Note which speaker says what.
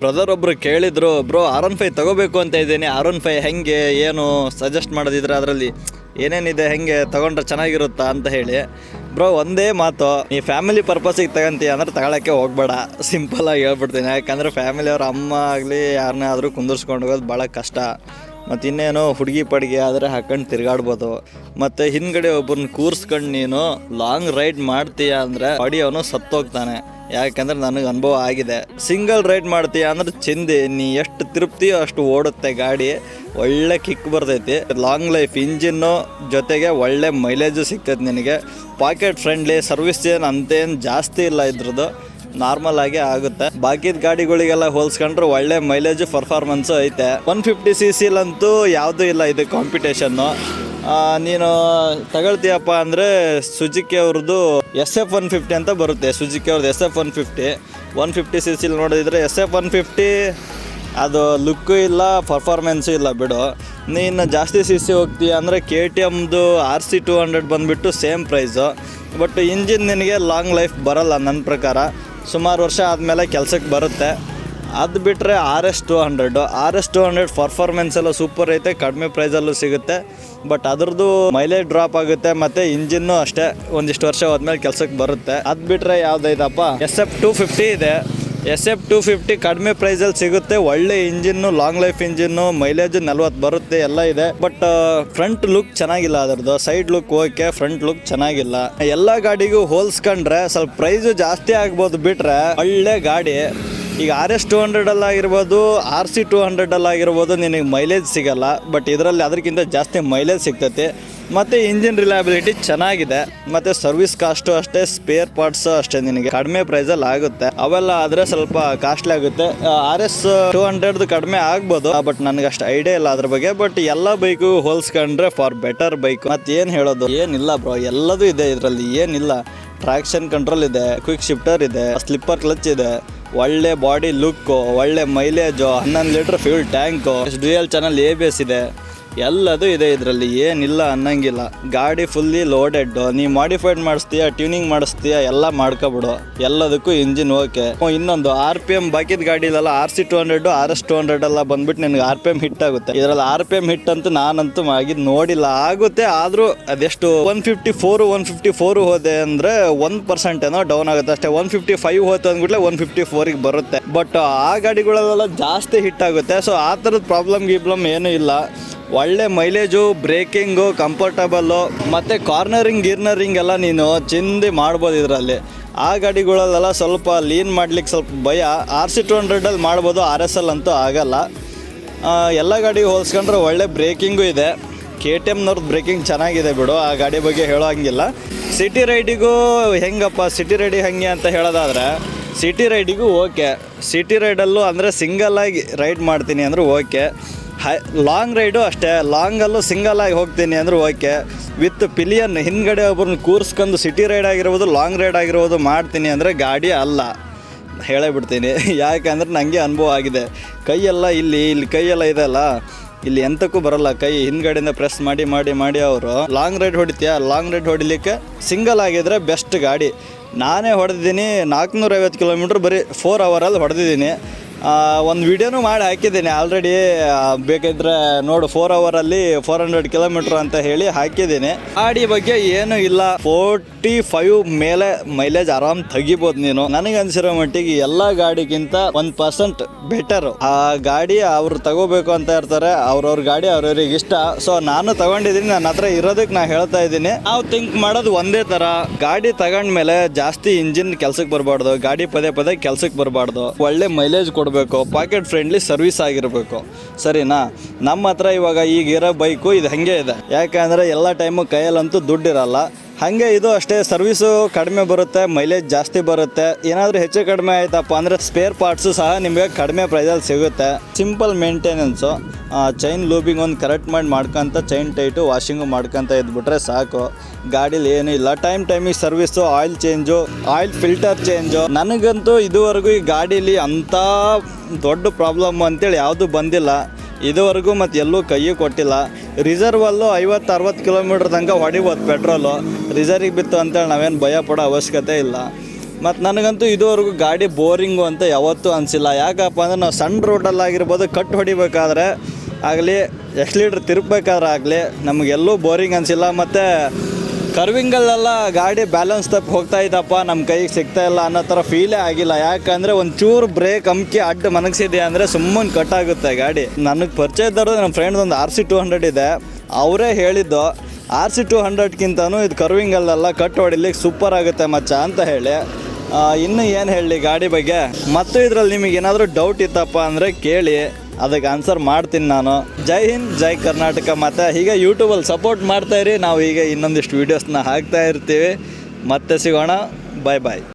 Speaker 1: Brother ಒಬ್ರು ಕೇಳಿದ್ರು, bro R one five ತಗೋಬೇಕು ಅಂತ ಇದ್ದೀನಿ. ಆರ್ ಒನ್ ಫೈ ಹೆಂಗೆ, ಏನು ಸಜೆಸ್ಟ್ ಮಾಡೋದಿದ್ರೆ ಅದರಲ್ಲಿ ಏನೇನಿದೆ, ಹೆಂಗೆ ತಗೊಂಡ್ರೆ ಚೆನ್ನಾಗಿರುತ್ತಾ? ಅಂತ ಹೇಳಿ, ಬ್ರೋ, ಒಂದೇ ಮಾತು. ನೀ ಫ್ಯಾಮಿಲಿ ಪರ್ಪಸಿಗೆ ತಗಂತೀಯ ಅಂದ್ರೆ ತಗೊಳಕ್ಕೆ ಹೋಗ್ಬೇಡ. ಸಿಂಪಲ್ ಆಗಿ ಹೇಳ್ಬಿಡ್ತೀನಿ. ಯಾಕಂದ್ರೆ ಫ್ಯಾಮಿಲಿ ಅವ್ರ ಅಮ್ಮ ಆಗಲಿ, ಯಾರನ್ನೇ ಆದರೂ ಕುಂದಿರ್ಸ್ಕೊಂಡು ಹೋಗೋದು ಭಾಳ ಕಷ್ಟ. ಮತ್ತು ಇನ್ನೇನು ಹುಡುಗಿ ಪಡಿಗೆ ಆದರೆ ಹಾಕೊಂಡು ತಿರ್ಗಾಡ್ಬೋದು. ಮತ್ತು ಹಿಂದ್ಗಡೆ ಒಬ್ಬರನ್ನ ಕೂರ್ಸ್ಕೊಂಡು ನೀನು ಲಾಂಗ್ ರೈಡ್ ಮಾಡ್ತೀಯ ಅಂದರೆ ಬಾಡಿ ಅವನು ಸತ್ತೋಗ್ತಾನೆ. ಯಾಕಂದ್ರೆ ನನಗೆ ಅನುಭವ ಆಗಿದೆ. ಸಿಂಗಲ್ ರೈಡ್ ಮಾಡ್ತೀಯ ಅಂದ್ರೆ ಚಿಂದಿ ನೀ ಎಷ್ಟು ತೃಪ್ತಿಯೋ ಅಷ್ಟು ಓಡುತ್ತೆ ಗಾಡಿ. ಒಳ್ಳೆ ಕಿಕ್ ಬರ್ತೈತಿ. ಲಾಂಗ್ ಲೈಫ್ ಇಂಜಿನ್ನು ಜೊತೆಗೆ ಒಳ್ಳೆ ಮೈಲೇಜು ಸಿಗ್ತೈತೆ ನಿನಗೆ. ಪಾಕೆಟ್ ಫ್ರೆಂಡ್ಲಿ ಸರ್ವಿಸ್ ಏನು ಅಂತೇನು ಜಾಸ್ತಿ ಇಲ್ಲ ಇದ್ರದ್ದು. ನಾರ್ಮಲ್ ಆಗಿ ಆಗುತ್ತೆ. ಬಾಕಿದ ಗಾಡಿಗಳಿಗೆಲ್ಲ ಹೋಲ್ಸ್ಕೊಂಡ್ರೆ ಒಳ್ಳೆ ಮೈಲೇಜ್ ಪರ್ಫಾರ್ಮೆನ್ಸು ಐತೆ. ಒನ್ ಫಿಫ್ಟಿ ಸಿ ಸಿಲಂತೂ ಯಾವುದೂ ಇಲ್ಲ ಇದು ಕಾಂಪಿಟೇಷನ್ನು ನೀನು ತಗೊಳ್ತೀಯಪ್ಪ ಅಂದರೆ ಸುಜುಕಿ ಅವ್ರದ್ದು ಎಸ್ ಎಫ್ ಒನ್ ಫಿಫ್ಟಿ ಅಂತ ಬರುತ್ತೆ. ಸುಜುಕಿ ಅವ್ರದ್ದು S F one fifty one fifty C ಸಿಲಿ ನೋಡಿದರೆ ಎಸ್ ಎಫ್ ಒನ್ ಫಿಫ್ಟಿ ಅದು ಲುಕ್ಕು ಇಲ್ಲ ಪರ್ಫಾರ್ಮೆನ್ಸು ಇಲ್ಲ ಬಿಡು. ನೀನು ಜಾಸ್ತಿ ಸಿ ಸಿ ಹೋಗ್ತೀಯ ಅಂದರೆ ಕೆ ಟಿ ಎಮ್ದು ಆರ್ ಸಿ ಟು ಹಂಡ್ರೆಡ್ ಬಂದುಬಿಟ್ಟು ಸೇಮ್ ಪ್ರೈಸು ಬಟ್ ಇಂಜಿನ್ ನಿನಗೆ ಲಾಂಗ್ ಲೈಫ್ ಬರಲ್ಲ ನನ್ನ ಪ್ರಕಾರ. ಸುಮಾರು ವರ್ಷ ಆದಮೇಲೆ ಕೆಲಸಕ್ಕೆ ಬರುತ್ತೆ. ಅದು ಬಿಟ್ಟರೆ R S two hundred R S two hundred performance ಎಲ್ಲ ಸೂಪರ್ ಐತೆ, ಕಡಿಮೆ ಪ್ರೈಸಲ್ಲೂ ಸಿಗುತ್ತೆ. ಬಟ್ ಅದ್ರದ್ದು ಮೈಲೇಜ್ ಡ್ರಾಪ್ ಆಗುತ್ತೆ, ಮತ್ತು ಇಂಜಿನ್ನು ಅಷ್ಟೇ ಒಂದಿಷ್ಟು ವರ್ಷ ಹೋದ್ಮೇಲೆ ಕೆಲಸಕ್ಕೆ ಬರುತ್ತೆ. ಅದು ಬಿಟ್ಟರೆ ಯಾವುದೈತಪ್ಪ? ಎಸ್ ಎಫ್ ಟು ಫಿಫ್ಟಿ ಇದೆ. ಎಸ್ ಎಫ್ ಟು ಫಿಫ್ಟಿ ಕಡಿಮೆ ಪ್ರೈಸಲ್ಲಿ ಸಿಗುತ್ತೆ. ಒಳ್ಳೆ engine long life engine mileage ನಲ್ವತ್ತು ಬರುತ್ತೆ, ಎಲ್ಲ ಇದೆ. ಬಟ್ ಫ್ರಂಟ್ ಲುಕ್ ಚೆನ್ನಾಗಿಲ್ಲ ಅದರದ್ದು. Side look okay front look ಚೆನ್ನಾಗಿಲ್ಲ. ಎಲ್ಲ ಗಾಡಿಗೂ ಹೋಲ್ಸ್ಕೊಂಡ್ರೆ ಸ್ವಲ್ಪ ಪ್ರೈಸು ಜಾಸ್ತಿ ಆಗ್ಬೋದು ಬಿಟ್ರೆ ಒಳ್ಳೆ ಗಾಡಿ. ಈಗ ಆರ್ ಎಸ್ ಟು ಹಂಡ್ರೆಡಲ್ಲಿ ಆಗಿರ್ಬೋದು ಆರ್ ಸಿ ಟು ಹಂಡ್ರೆಡಲ್ಲಿ ಆಗಿರ್ಬೋದು ನಿನಗೆ ಮೈಲೇಜ್ ಸಿಗಲ್ಲ ಬಟ್ ಇದರಲ್ಲಿ ಅದಕ್ಕಿಂತ ಜಾಸ್ತಿ ಮೈಲೇಜ್ ಸಿಗ್ತೈತಿ. ಮತ್ತು ಇಂಜಿನ್ ರಿಲಯಬಿಲಿಟಿ ಚೆನ್ನಾಗಿದೆ, ಮತ್ತು ಸರ್ವಿಸ್ ಕಾಸ್ಟು ಅಷ್ಟೇ ಸ್ಪೇರ್ ಪಾರ್ಟ್ಸ್ ಅಷ್ಟೇ ನಿನಗೆ. ಕಡಿಮೆ ಪ್ರೈಸಲ್ಲಿ ಆಗುತ್ತೆ. ಅವೆಲ್ಲ ಆದರೆ ಸ್ವಲ್ಪ ಕಾಸ್ಟ್ಲಿ ಆಗುತ್ತೆ. ಆರ್ ಎಸ್ ಟು ಹಂಡ್ರೆಡ್ದು ಕಡಿಮೆ ಆಗ್ಬೋದು ಬಟ್ ನನಗೆ ಅಷ್ಟು ಐಡಿಯಾ ಇಲ್ಲ ಅದ್ರ ಬಗ್ಗೆ. ಬಟ್ ಎಲ್ಲ ಬೈಕು ಹೋಲ್ಸ್ಕೊಂಡ್ರೆ ಫಾರ್ ಬೆಟರ್ ಬೈಕ್ ಮತ್ತು ಏನು ಹೇಳೋದು? ಏನಿಲ್ಲ ಬ್ರೋ ಎಲ್ಲದೂ ಇದೆ ಇದರಲ್ಲಿ, ಏನಿಲ್ಲ. ಟ್ರಾಕ್ಷನ್ ಕಂಟ್ರೋಲ್ ಇದೆ ಕ್ವಿಕ್ ಶಿಫ್ಟರ್ ಇದೆ ಸ್ಲಿಪ್ಪರ್ ಕ್ಲಚ್ ಇದೆ. ಒಳ್ಳೆ ಬಾಡಿ ಲುಕ್ಕು, ಒಳ್ಳೆ ಮೈಲೇಜು ಹನ್ನೊಂದು litre fuel tank dual channel A B S ಇದೆ. ಎಲ್ಲದೂ ಇದೆ ಇದರಲ್ಲಿ, ಏನಿಲ್ಲ ಅನ್ನಂಗಿಲ್ಲ. ಗಾಡಿ ಫುಲ್ಲಿ ಲೋಡೆಡ್ ನೀ ಮಾಡಿಫೈಡ್ ಮಾಡಿಸ್ತೀಯ ಟ್ಯೂನಿಂಗ್ ಮಾಡಿಸ್ತೀಯ, ಎಲ್ಲ ಮಾಡ್ಕೊಬಿಡು. ಎಲ್ಲದಕ್ಕೂ ಇಂಜಿನ್ ಓಕೆ ಇನ್ನೊಂದು ಆರ್ ಪಿ ಎಂ ಬಾಕಿದ ಗಾಡಿಲೆಲ್ಲ R C two hundred R S two hundred ಎಲ್ಲ ಬಂದ್ಬಿಟ್ಟು ನಿನಗೆ ಆರ್ ಪಿ ಎಂ ಹಿಟ್ ಆಗುತ್ತೆ. ಇದರಲ್ಲಿ ಆರ್ ಪಿ ಎಂ ಹಿಟ್ ಅಂತೂ ನಾನಂತೂ ಆಗಿದ್ದು ನೋಡಿಲ್ಲ. ಆಗುತ್ತೆ, ಆದರೂ ಅದೆಷ್ಟು one fifty four one fifty four ಹೋದೆ ಅಂದರೆ ಒನ್ ಪರ್ಸೆಂಟ್ ಏನೋ ಡೌನ್ ಆಗುತ್ತೆ. ಅಷ್ಟೇ ಒನ್ ಫಿಫ್ಟಿ ಫೈವ್ ಹೋಯ್ತು ಅಂದ್ಬಿಟ್ಲೆ ಒನ್ ಫಿಫ್ಟಿ ಫೋರಿಗೆ ಬರುತ್ತೆ. ಬಟ್ ಆ ಗಾಡಿಗಳಲ್ಲೆಲ್ಲ ಜಾಸ್ತಿ ಹಿಟ್ ಆಗುತ್ತೆ. ಸೊ ಆ ಥರದ ಪ್ರಾಬ್ಲಮ್ ಗಿಬ್ಲಮ್ ಏನೂ ಇಲ್ಲ. ಒಳ್ಳೆ ಮೈಲೇಜು, ಬ್ರೇಕಿಂಗು, ಕಂಫರ್ಟಬಲ್ಲು, ಮತ್ತು ಕಾರ್ನರಿಂಗ್, ಗಿರ್ನರಿಂಗ್ ಎಲ್ಲ ನೀನು ಚಿಂದಿ ಮಾಡ್ಬೋದು ಇದರಲ್ಲಿ. ಆ ಗಾಡಿಗಳಲ್ಲೆಲ್ಲ ಸ್ವಲ್ಪ ಲೀನ್ ಮಾಡ್ಲಿಕ್ಕೆ ಸ್ವಲ್ಪ ಭಯ. ಆರ್ ಸಿ ಟು ಹಂಡ್ರೆಡಲ್ಲಿ ಮಾಡ್ಬೋದು, ಆರ್ ಎಸ್ ಎಲ್ ಅಂತೂ ಆಗಲ್ಲ. ಎಲ್ಲ ಗಾಡಿ ಹೋಲಿಸ್ಕೊಂಡ್ರೆ ಒಳ್ಳೆ ಬ್ರೇಕಿಂಗು ಇದೆ. ಕೆ ಟಿ ಎಮ್ನವ್ರದ್ದು ಬ್ರೇಕಿಂಗ್ ಚೆನ್ನಾಗಿದೆ ಬಿಡು, ಆ ಗಾಡಿ ಬಗ್ಗೆ ಹೇಳೋ ಹಂಗಿಲ್ಲ ಸಿಟಿ ರೈಡಿಗೂ ಹೆಂಗಪ್ಪ, ಸಿಟಿ ರೈಡಿ ಹೆಂಗೆ ಅಂತ ಹೇಳೋದಾದ್ರೆ, ಸಿಟಿ ರೈಡಿಗೂ ಓಕೆ. ಸಿಟಿ ರೈಡಲ್ಲೂ ಅಂದರೆ ಸಿಂಗಲ್ಲಾಗಿ ರೈಡ್ ಮಾಡ್ತೀನಿ ಅಂದರೆ ಓಕೆ. ಹೈ ಲಾಂಗ್ ರೈಡು ಅಷ್ಟೇ ಲಾಂಗಲ್ಲೂ ಸಿಂಗಲ್ ಆಗಿ ಹೋಗ್ತೀನಿ ಅಂದ್ರೆ ಓಕೆ ವಿತ್ ಪಿಲಿಯನ್ ಹಿಂದ್ಗಡೆ ಒಬ್ಬರನ್ನ ಕೂರಿಸ್ಕೊಂಡು ಸಿಟಿ ರೈಡ್ ಆಗಿರ್ಬೋದು ಲಾಂಗ್ ರೈಡ್ ಆಗಿರ್ಬೋದು ಮಾಡ್ತೀನಿ ಅಂದರೆ ಗಾಡಿ ಅಲ್ಲ. ಹೇಳೇ ಬಿಡ್ತೀನಿ. ಯಾಕಂದ್ರೆ ನನಗೆ ಅನುಭವ ಆಗಿದೆ. ಕೈಯೆಲ್ಲ ಇಲ್ಲಿ ಇಲ್ಲಿ ಕೈಯೆಲ್ಲ ಇದೆಲ್ಲ ಇಲ್ಲಿ ಎಂತಕ್ಕೂ ಬರಲ್ಲ. ಕೈ ಹಿಂದ್ಗಡೆಯಿಂದ ಪ್ರೆಸ್ ಮಾಡಿ ಮಾಡಿ ಮಾಡಿ ಅವರು. ಲಾಂಗ್ ರೈಡ್ ಹೊಡಿತೀಯ? ಲಾಂಗ್ ರೈಡ್ ಹೊಡಿಲಿಕ್ಕೆ ಸಿಂಗಲ್ ಆಗಿದ್ರೆ ಬೆಸ್ಟ್ ಗಾಡಿ. ನಾನೇ ಹೊಡೆದಿದ್ದೀನಿ, ನಾಲ್ಕುನೂರೈವತ್ತು ಕಿಲೋಮೀಟ್ರ್ ಬರೀ ಫೋರ್ ಅವರಲ್ಲಿ ಹೊಡೆದಿದ್ದೀನಿ. ಒಂದು ವಿಡಿಯೋನು ಮಾಡಿ ಹಾಕಿದ್ದೀನಿ. ಆಲ್ರೆಡಿ ಬೇಕಿದ್ರೆ ನೋಡು ಫೋರ್ ಅವರಲ್ಲಿ ಫೋರ್ ಹಂಡ್ರೆಡ್ ಕಿಲೋಮೀಟ್ರ್ ಅಂತ ಹೇಳಿ ಹಾಕಿದ್ದೀನಿ. ಗಾಡಿ ಬಗ್ಗೆ ಏನು ಇಲ್ಲ. ಫೋರ್ಟಿ ಫೈವ್ ಮೇಲೆ ಮೈಲೇಜ್ ಆರಾಮ್ ತೆಗಿಬೋದು ನೀನು. ನನಗೆ ಅನ್ಸಿರೋ ಮಟ್ಟಿಗೆ ಎಲ್ಲ ಗಾಡಿಗಿಂತ ಒಂದು ಪರ್ಸೆಂಟ್ ಬೆಟರ್ ಆ ಗಾಡಿ ಅವ್ರು ತಗೋಬೇಕು ಅಂತ ಇರ್ತಾರೆ. ಅವ್ರವ್ರ ಗಾಡಿ ಅವ್ರವ್ರಿಗೆ ಇಷ್ಟ. ಸೊ ನಾನು ತಗೊಂಡಿದ್ದೀನಿ. ನನ್ನ ಹತ್ರ ಇರೋದಕ್ಕೆ ನಾ ಹೇಳ್ತಾ ಇದ್ದೀನಿ. ನಾವು ಥಿಂಕ್ ಮಾಡೋದು ಒಂದೇ ತರ. ಗಾಡಿ ತಗೊಂಡ್ಮೇಲೆ ಜಾಸ್ತಿ ಇಂಜಿನ್ ಕೆಲ್ಸಕ್ಕೆ ಬರಬಾರ್ದು. ಗಾಡಿ ಪದೇ ಪದೇ ಕೆಲ್ಸಕ್ಕೆ ಬರಬಾರ್ದು. ಒಳ್ಳೆ ಮೈಲೇಜ್ ಕೊಡಬೇಕು. ಪಾಕೆಟ್ ಫ್ರೆಂಡ್ಲಿ ಸರ್ವಿಸ್ ಆಗಿರಬೇಕು. ಸರಿನಾ? ನಮ್ಮ ಹತ್ರ ಇವಾಗ ಈಗಿರೋ ಬೈಕು ಇದು ಹಾಗೆ ಇದೆ. ಯಾಕಂದರೆ ಎಲ್ಲ ಟೈಮು ಕೈಯಲ್ಲಂತೂ ದುಡ್ಡಿರಲ್ಲ. ಹಾಗೆ ಇದು ಅಷ್ಟೇ ಸರ್ವಿಸು ಕಡಿಮೆ ಬರುತ್ತೆ ಮೈಲೇಜ್ ಜಾಸ್ತಿ ಬರುತ್ತೆ. ಏನಾದರೂ ಹೆಚ್ಚು ಕಡಿಮೆ ಆಯ್ತಪ್ಪ ಅಂದರೆ ಸ್ಪೇರ್ ಪಾರ್ಟ್ಸು ಸಹ ನಿಮಗೆ ಕಡಿಮೆ ಪ್ರೈಸಲ್ಲಿ ಸಿಗುತ್ತೆ. ಸಿಂಪಲ್ ಮೇಂಟೆನೆನ್ಸು ಚೈನ್ ಲೂಬಿಂಗ್ ಒಂದು ಕರೆಕ್ಟ್ ಮಾಡಿ ಮಾಡ್ಕೊಂತ ಚೈನ್ ಟೈಟು ವಾಷಿಂಗು ಮಾಡ್ಕೊಂತ ಇದ್ಬಿಟ್ರೆ ಸಾಕು. ಗಾಡೀಲಿ ಏನೂ ಇಲ್ಲ. ಟೈಮ್ ಟೈಮಿಗೆ service oil change oil filter change ನನಗಂತೂ ಇದುವರೆಗೂ ಈ ಗಾಡೀಲಿ ಅಂಥ ದೊಡ್ಡ ಪ್ರಾಬ್ಲಮ್ ಅಂತೇಳಿ ಯಾವುದೂ ಬಂದಿಲ್ಲ. ಇದುವರೆಗೂ ಮತ್ತು ಎಲ್ಲೂ ಕೈಯೂ ಕೊಟ್ಟಿಲ್ಲ. ರಿಸರ್ವಲ್ಲೂ ಐವತ್ತು, ಅರವತ್ತು ಕಿಲೋಮೀಟ್ರ್ ತನಕ ಹೊಡಿಬೋದು ಪೆಟ್ರೋಲು. ರಿಸರ್ವಿಗೆ ಬಿತ್ತು ಅಂತೇಳಿ ನಾವೇನು ಭಯ ಪಡೋ ಅವಶ್ಯಕತೆ ಇಲ್ಲ. ಮತ್ತು ನನಗಂತೂ ಇದುವರೆಗೂ ಗಾಡಿ ಬೋರಿಂಗು ಅಂತ ಯಾವತ್ತೂ ಅನಿಸಿಲ್ಲ. ಯಾಕಪ್ಪ ಅಂದರೆ ನಾವು ಸಣ್ಣ ರೋಡಲ್ಲಾಗಿರ್ಬೋದು ಕಟ್ ಹೊಡಿಬೇಕಾದ್ರೆ ಆಗಲಿ ಎಕ್ಸ್ಲೀಟ್ರ್ ತಿರುಗಬೇಕಾದ್ರೆ ಆಗಲಿ, ನಮಗೆಲ್ಲೂ ಬೋರಿಂಗ್ ಅನಿಸಿಲ್ಲ. ಮತ್ತು ಕರ್ವಿಂಗಲ್ಲೆಲ್ಲ ಗಾಡಿ ಬ್ಯಾಲೆನ್ಸ್ ತಪ್ಪು ಹೋಗ್ತಾ ಇದ್ದಪ್ಪ ನಮ್ಮ ಕೈಗೆ ಸಿಗ್ತಾ ಇಲ್ಲ ಅನ್ನೋ ಥರ ಫೀಲೇ ಆಗಿಲ್ಲ. ಯಾಕಂದರೆ ಒಂಚೂರು ಬ್ರೇಕ್ ಅಮ್ಕಿ ಅಡ್ಡ ಮನಗಿಸಿದೆ ಅಂದರೆ ಸುಮ್ಮನೆ ಕಟ್ ಆಗುತ್ತೆ ಗಾಡಿ. ನನಗೆ ಪರಿಚಯ ನಮ್ಮ ಫ್ರೆಂಡ್ ಒಂದು ಆರ್ ಸಿ ಟು ಹಂಡ್ರೆಡ್ ಇದೆ. ಅವರೇ ಹೇಳಿದ್ದು ಆರ್ ಸಿ ಟು ಹಂಡ್ರೆಡ್ಗಿಂತನೂ ಇದು ಕರ್ವಿಂಗಲ್ಲೆಲ್ಲ ಕಟ್ ಹೊಡಿಲಿಕ್ಕೆ ಸೂಪರ್ ಆಗುತ್ತೆ ಮಚ್ಚ ಅಂತ ಹೇಳಿ. ಇನ್ನು ಏನು ಹೇಳಿ ಗಾಡಿ ಬಗ್ಗೆ? ಮತ್ತು ಇದರಲ್ಲಿ ನಿಮಗೆ ಏನಾದರೂ ಡೌಟ್ ಇತ್ತಪ್ಪ ಅಂದರೆ ಕೇಳಿ. ಅದಕ್ಕೆ ಆನ್ಸರ್ ಮಾಡ್ತೀನಿ ನಾನು. ಜೈ ಹಿಂದ್, ಜೈ ಕರ್ನಾಟಕ. ಮತ್ತು ಹೀಗೆ ಯೂಟ್ಯೂಬಲ್ಲಿ ಸಪೋರ್ಟ್ ಮಾಡ್ತಾಯಿರಿ ನಾವು ಈಗ ಇನ್ನೊಂದಿಷ್ಟು ವೀಡಿಯೋಸ್ನ ಹಾಕ್ತಾ ಇರ್ತೀವಿ. ಮತ್ತೆ ಸಿಗೋಣ. ಬಾಯ್ ಬಾಯ್